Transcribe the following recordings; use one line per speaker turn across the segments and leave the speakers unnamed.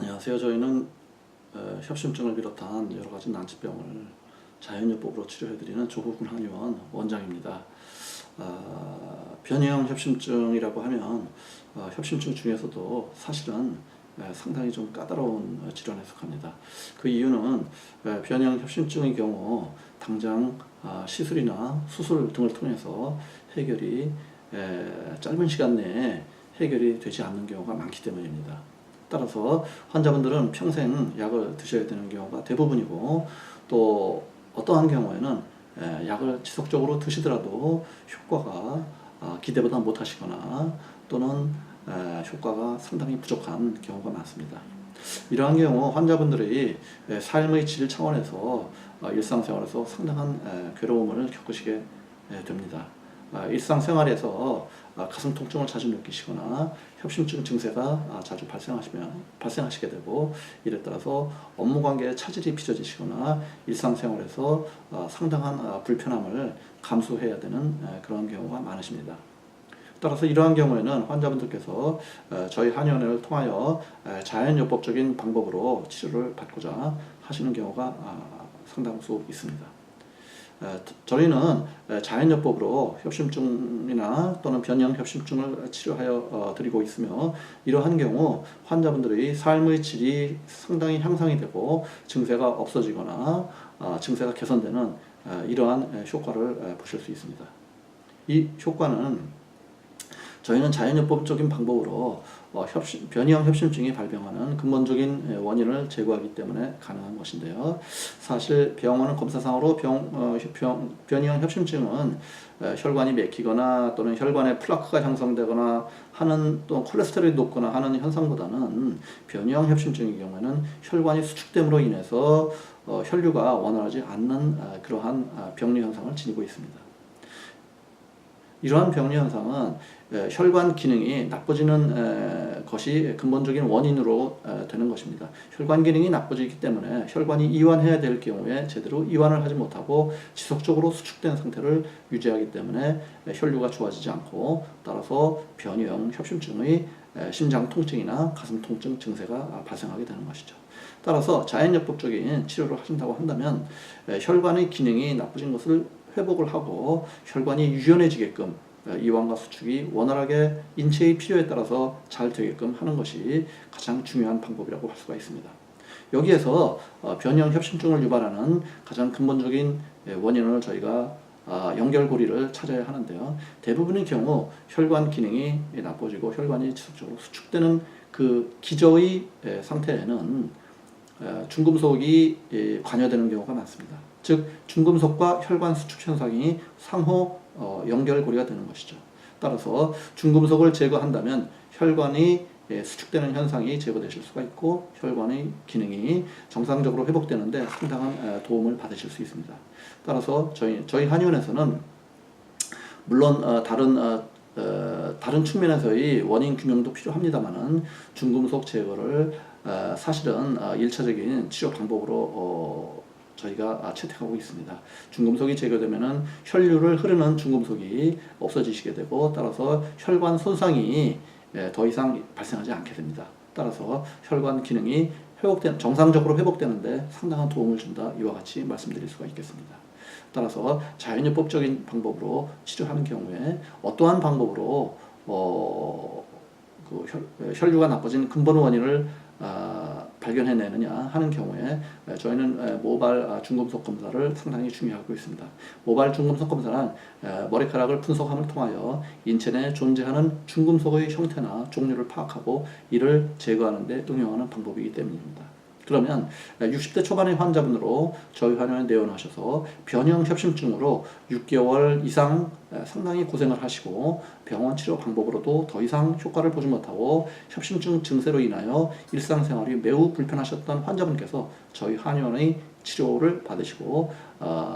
안녕하세요. 저희는 어, 협심증을 비롯한 여러 가지 난치병을 자연요법으로 치료해드리는 조국군 한의원 원장입니다. 아, 변형 협심증이라고 하면 어, 협심증 중에서도 사실은 에, 상당히 좀 까다로운 어, 질환에 속합니다. 그 이유는 에, 변형 협심증의 경우 당장 아, 시술이나 수술 등을 통해서 해결이 에, 짧은 시간 내에 해결이 되지 않는 경우가 많기 때문입니다. 따라서 환자분들은 평생 약을 드셔야 되는 경우가 대부분이고 또 어떠한 경우에는 에, 약을 지속적으로 드시더라도 효과가 아, 기대보다 못하시거나 또는 에, 효과가 상당히 부족한 경우가 많습니다. 이러한 경우 환자분들이 에, 삶의 질 차원에서 어, 일상생활에서 상당한 에, 괴로움을 겪으시게 에, 됩니다. 아, 일상생활에서 아, 가슴 통증을 자주 느끼시거나 협심증 증세가 아, 자주 발생하시면 발생하시게 되고 이에 따라서 업무 관계에 차질이 빚어지시거나 일상생활에서 아, 상당한 아, 불편함을 감수해야 되는 에, 그런 경우가 많으십니다. 따라서 이러한 경우에는 환자분들께서 에, 저희 한의원을 통하여 에, 자연요법적인 방법으로 치료를 받고자 하시는 경우가 아, 상당수 있습니다. 에, 저희는 에, 자연요법으로 협심증이나 또는 변형 협심증을 치료하여 어, 드리고 있으며 이러한 경우 환자분들의 삶의 질이 상당히 향상이 되고 증세가 없어지거나 아, 증세가 개선되는 에, 이러한 에, 효과를 에, 보실 수 있습니다. 이 효과는 저희는 자연요법적인 방법으로 어, 협심, 변이형 협심증이 발병하는 근본적인 에, 원인을 제거하기 때문에 가능한 것인데요. 사실 병원은 검사상으로 병, 어, 병, 변이형 협심증은 에, 혈관이 막히거나 또는 혈관에 플라크가 형성되거나 하는 또 콜레스테롤이 높거나 하는 현상보다는 변이형 협심증의 경우에는 혈관이 수축됨으로 인해서 어, 혈류가 원활하지 않는 아, 그러한 아, 병리 현상을 지니고 있습니다. 이러한 병리 현상은 에, 혈관 기능이 나빠지는 에, 것이 근본적인 원인으로 에, 되는 것입니다. 혈관 기능이 나빠지기 때문에 혈관이 이완해야 될 경우에 제대로 이완을 하지 못하고 지속적으로 수축된 상태를 유지하기 때문에 에, 혈류가 좋아지지 않고 따라서 변형 협심증의 에, 심장 통증이나 가슴 통증 증세가 아, 발생하게 되는 것이죠. 따라서 자연요법적인 치료를 하신다고 한다면 에, 혈관의 기능이 나빠진 것을 회복을 하고 혈관이 유연해지게끔 어, 이완과 수축이 원활하게 인체의 필요에 따라서 잘 되게끔 하는 것이 가장 중요한 방법이라고 할 수가 있습니다. 여기에서 어, 변형 협심증을 유발하는 가장 근본적인 예, 원인을 저희가 아, 연결고리를 찾아야 하는데요. 대부분의 경우 혈관 기능이 나빠지고 혈관이 지속적으로 수축되는 그 기저의 예, 상태에는 에, 중금속이 예, 관여되는 경우가 많습니다. 즉 중금속과 혈관 수축 현상이 상호 어, 연결 고리가 되는 것이죠. 따라서 중금속을 제거한다면 혈관이 예, 수축되는 현상이 제거되실 수가 있고 혈관의 기능이 정상적으로 회복되는데 상당한 에, 도움을 받으실 수 있습니다. 따라서 저희 저희 한의원에서는 물론 어, 다른 어, 어, 다른 측면에서의 원인 규명도 필요합니다만은 중금속 제거를 어, 사실은 어, 일차적인 치료 방법으로 어, 저희가 아, 채택하고 있습니다. 중금속이 제거되면은 혈류를 흐르는 중금속이 없어지시게 되고 따라서 혈관 손상이 예, 더 이상 발생하지 않게 됩니다. 따라서 혈관 기능이 회복된 정상적으로 회복되는데 상당한 도움을 준다 이와 같이 말씀드릴 수가 있겠습니다. 따라서 자연요법적인 방법으로 치료하는 경우에 어떠한 방법으로 어, 그 혈, 혈류가 나빠진 근본 원인을 아, 발견해내느냐 하는 경우에 에, 저희는 에, 모발 아, 중금속 검사를 상당히 중요하고 있습니다. 모발 중금속 검사는 에, 머리카락을 분석함을 통하여 인체 내에 존재하는 중금속의 형태나 종류를 파악하고 이를 제거하는 데 응용하는 방법이기 때문입니다. 그러면 60대 초반의 환자분으로 저희 환원에 내원하셔서 변형 협심증으로 6개월 이상 상당히 고생을 하시고 병원 치료 방법으로도 더 이상 효과를 보지 못하고 협심증 증세로 인하여 일상생활이 매우 불편하셨던 환자분께서 저희 한의원의 치료를 받으시고 어,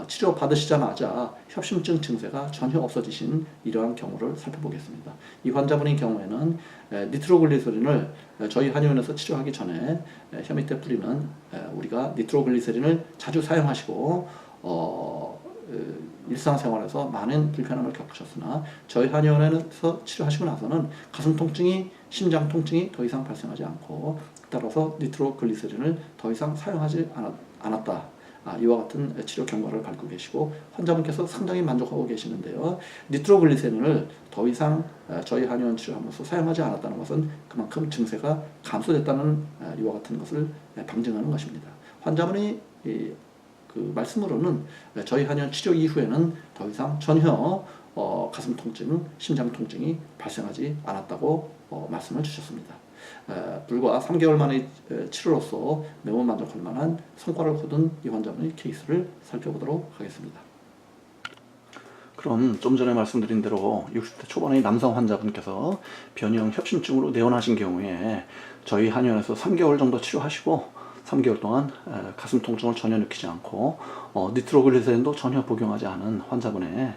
치료 받으시자마자 협심증 증세가 전혀 없어지신 이러한 경우를 살펴보겠습니다. 이 환자분의 경우에는 에, 니트로글리세린을 에, 저희 한의원에서 치료하기 전에 에, 혀 밑에 뿌리는 에, 우리가 니트로글리세린을 자주 사용하시고 어, 에, 일상생활에서 많은 불편함을 겪으셨으나 저희 한의원에서 치료하시고 나서는 가슴 통증이 심장 통증이 더 이상 발생하지 않고 따라서 니트로글리세린을 더 이상 사용하지 않았, 않았다. 아, 이와 같은 치료 경과를 밟고 계시고 환자분께서 상당히 만족하고 계시는데요. 니트로글리세린을 더 이상 어, 저희 한의원 치료하면서 사용하지 않았다는 것은 그만큼 증세가 감소됐다는 어, 이와 같은 것을 예, 방증하는 것입니다. 환자분이 이, 그 말씀으로는 저희 한의원 치료 이후에는 더 이상 전혀 어, 가슴 통증, 심장 통증이 발생하지 않았다고 어, 말씀을 주셨습니다. 에, 불과 3개월 만의 에, 치료로서 매우 만족할 만한 성과를 거둔 이 환자분의 케이스를 살펴보도록 하겠습니다. 그럼 좀 전에 말씀드린 대로 60대 초반의 남성 환자분께서 변이형 협심증으로 내원하신 경우에 저희 한의원에서 3개월 정도 치료하시고 3개월 동안 에, 가슴 통증을 전혀 느끼지 않고 어, 니트로글리세린도 전혀 복용하지 않은 환자분의 에,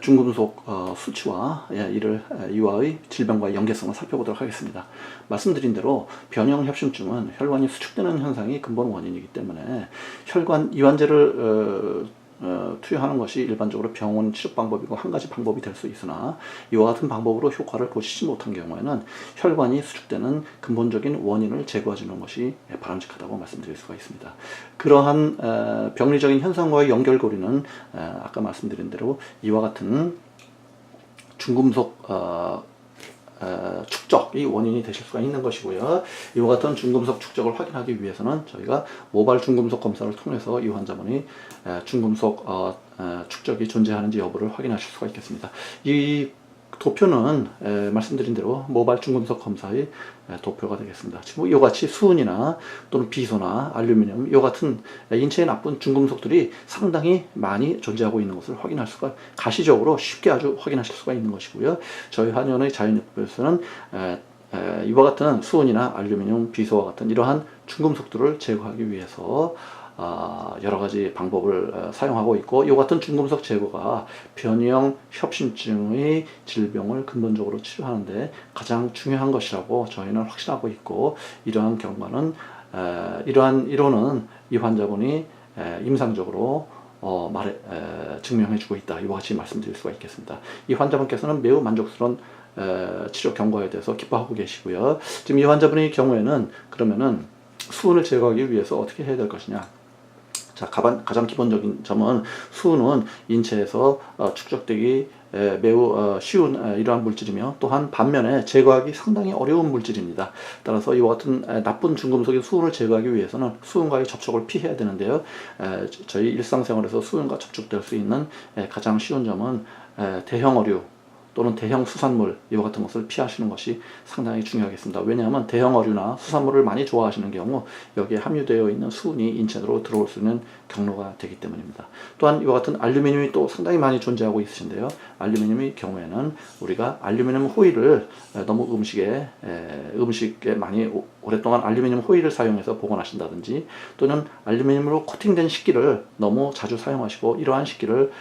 중금속 어, 수치와 예, 이를 에, 이와의 질병과의 연계성을 살펴보도록 하겠습니다. 말씀드린 대로 변형 협심증은 혈관이 수축되는 현상이 근본 원인이기 때문에 혈관 이완제를 어, 어, 투여하는 것이 일반적으로 병원 치료 방법이고 한 가지 방법이 될 수 있으나 이와 같은 방법으로 효과를 보시지 못한 경우에는 혈관이 수축되는 근본적인 원인을 제거해 주는 것이 바람직하다고 말씀드릴 수가 있습니다. 그러한 에, 병리적인 현상과의 연결고리는 에, 아까 말씀드린 대로 이와 같은 중금속 어, 어, 축적이 원인이 되실 수가 있는 것이고요. 이와 같은 중금속 축적을 확인하기 위해서는 저희가 모발 중금속 검사를 통해서 이 환자분이 에, 중금속 어, 에, 축적이 존재하는지 여부를 확인하실 수가 있겠습니다. 이 도표는 에, 말씀드린 대로 모발 중금속 검사의 에, 도표가 되겠습니다. 이와 같이 수은이나 또는 비소나 알루미늄 이와 같은 인체에 나쁜 중금속들이 상당히 많이 존재하고 있는 것을 확인할 수가 가시적으로 쉽게 아주 확인하실 수가 있는 것이고요. 저희 한의원의 자연요법에서는 이와 같은 수은이나 알루미늄, 비소와 같은 이러한 중금속들을 제거하기 위해서 아, 여러 가지 방법을 어, 사용하고 있고 이와 같은 중금속 제거가 변이형 협심증의 질병을 근본적으로 치료하는데 가장 중요한 것이라고 저희는 확신하고 있고 이러한 결과는 에, 이러한 이론은 이 환자분이 에, 임상적으로 어, 말해, 에, 증명해주고 있다. 이와 같이 말씀드릴 수가 있겠습니다. 이 환자분께서는 매우 만족스러운 에, 치료 경과에 대해서 기뻐하고 계시고요. 지금 이 환자분의 경우에는 그러면은 수은을 제거하기 위해서 어떻게 해야 될 것이냐? 자, 가장, 가장 기본적인 점은 수은은 인체에서 어, 축적되기 에, 매우 어, 쉬운 에, 이러한 물질이며 또한 반면에 제거하기 상당히 어려운 물질입니다. 따라서 이와 같은 에, 나쁜 중금속의 수은을 제거하기 위해서는 수은과의 접촉을 피해야 되는데요. 에, 저희 일상생활에서 수은과 접촉될 수 있는 에, 가장 쉬운 점은 에, 대형 어류 또는 대형 수산물 이와 같은 것을 피하시는 것이 상당히 중요하겠습니다. 왜냐하면 대형 어류나 수산물을 많이 좋아하시는 경우 여기에 함유되어 있는 수은이 인체로 들어올 수 있는 경로가 되기 때문입니다. 또한 이와 같은 알루미늄이 또 상당히 많이 존재하고 있으신데요. 알루미늄의 경우에는 우리가 알루미늄 호일을 너무 음식에 음식에 많이 오랫동안 알루미늄 호일을 사용해서 보관하신다든지 또는 알루미늄으로 코팅된 식기를 너무 자주 사용하시고 이러한 식기를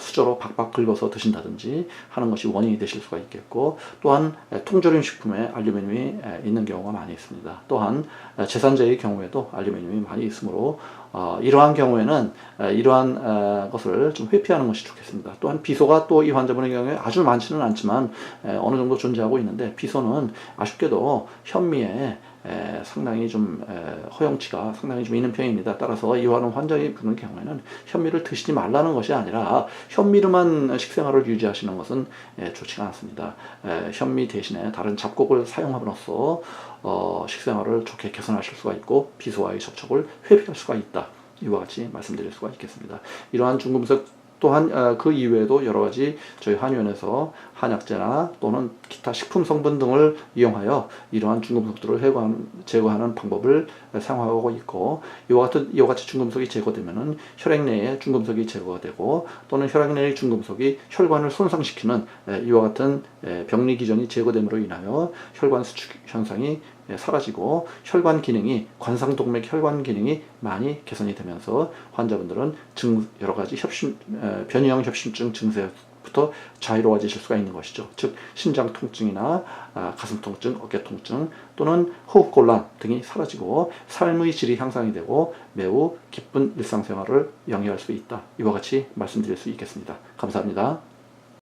수저로 박박 긁어서 드신다든지 하는 것이 원인이 되실 수가 있겠고 또한 통조림 식품에 알루미늄이 있는 경우가 많이 있습니다. 또한 제산제의 경우에도 알루미늄이 많이 있으므로 어, 이러한 경우에는 이러한 것을 좀 회피하는 것이 좋겠습니다. 또한 비소가 또 이 환자분의 경우에 아주 많지는 않지만 어느 정도 존재하고 있는데 비소는 아쉽게도 현미에 에, 상당히 좀 에, 허용치가 상당히 좀 있는 편입니다. 따라서 이와는 환자의 분의 경우에는 현미를 드시지 말라는 것이 아니라 현미로만 식생활을 유지하시는 것은 에, 좋지가 않습니다. 에, 현미 대신에 다른 잡곡을 사용함으로써 어, 식생활을 좋게 개선하실 수가 있고 비소와의 접촉을 회피할 수가 있다. 이와 같이 말씀드릴 수가 있겠습니다. 이러한 중금속 또한 어, 그 이외에도 여러 가지 저희 한의원에서 한약재나 또는 기타 식품 성분 등을 이용하여 이러한 중금속들을 해고하는, 제거하는 방법을 사용하고 있고 이와 같은 이와 같이 중금속이 제거되면은 혈액 내에 중금속이 제거가 되고 또는 혈액 내의 중금속이 혈관을 손상시키는 이와 같은 병리 기전이 제거됨으로 인하여 혈관 수축 현상이 사라지고 혈관 기능이 관상동맥 혈관 기능이 많이 개선이 되면서 환자분들은 증 여러 가지 협심 변이형 협심증 증세 부터 자유로워지실 수가 있는 것이죠. 즉 심장 통증이나 아, 가슴 통증, 어깨 통증 또는 호흡 곤란 등이 사라지고 삶의 질이 향상이 되고 매우 기쁜 일상생활을 영위할 수 있다. 이와 같이 말씀드릴 수 있겠습니다. 감사합니다.